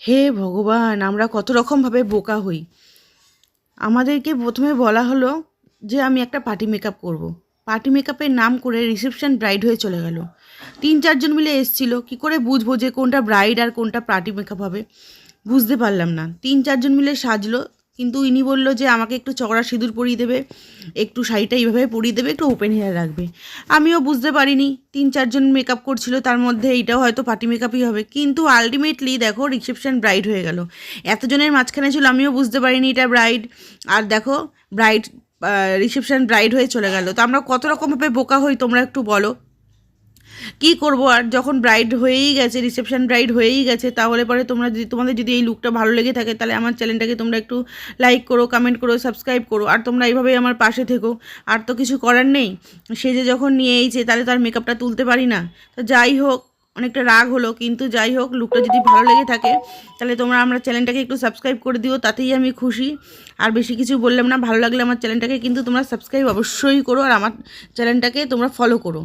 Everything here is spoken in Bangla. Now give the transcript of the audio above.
হে ভগবান, আমরা কত রকমভাবে বোকা হই। আমাদেরকে প্রথমে বলা হলো যে আমি একটা পার্টি মেকআপ করব। পার্টি মেকআপের নাম করে রিসেপশন ব্রাইড হয়ে চলে গেল। তিন, চারজন মিলে এসছিল। কি করে বুঝব যে কোনটা ব্রাইড আর কোনটা পার্টি মেকআপ হবে? বুঝতে পারলাম না। তিন, চারজন মিলে সাজলো। কিন্তু ইনি বলল যে আমাকে একটু চকড়া সিঁদুর পরিয়ে দেবে, একটু শাড়িটা এইভাবে পরিয়ে দেবে, একটু ওপেন হেয়ার রাখবে। আমিও বুঝতে পারিনি, তিন চারজন মেকআপ করছিল, তার মধ্যে এইটাও হয়তো পার্টি মেকআপই হবে। কিন্তু আলটিমেটলি দেখো রিসেপশন ব্রাইড হয়ে গেল। এতজনের মাঝখানে ছিল, আমিও বুঝতে পারিনি এটা ব্রাইড আর দেখো ব্রাইড রিসেপশন ব্রাইড হয়ে চলে গেল। তো আমরা কত রকমভাবে বোকা হই তোমরা একটু বলো। কি করব? আর যখন ব্রাইড হয়েই গেছে রিসেপশন ব্রাইড হয়েই গেছে, তাহলে পরে তোমরা যদি, তোমাদের যদি এই লুকটা ভালো লেগে থাকে, তাহলে আমার চ্যানেলটাকে তোমরা একটু লাইক করো কমেন্ট করো সাবস্ক্রাইব করো। আর তোমরা এইভাবেই আমার পাশে থেকো। আর তো কিছু করার নেই। সে যে যখন নিয়ে এইছে তাহলে তো আর মেকআপটা তুলতে পারি না। তো যাই হোক, অনেকটা রাগ হলো, কিন্তু যাই হোক লুকটা যদি ভালো লেগে থাকে, তাহলে তোমরা আমার চ্যানেলটাকে একটু সাবস্ক্রাইব করে দিও, তাতেই আমি খুশি। আর বেশি কিছু বললাম না, ভালো লাগলে আমার চ্যানেলটাকে কিন্তু তোমরা সাবস্ক্রাইব অবশ্যই করো, আর আমার চ্যানেলটাকে তোমরা ফলো করো।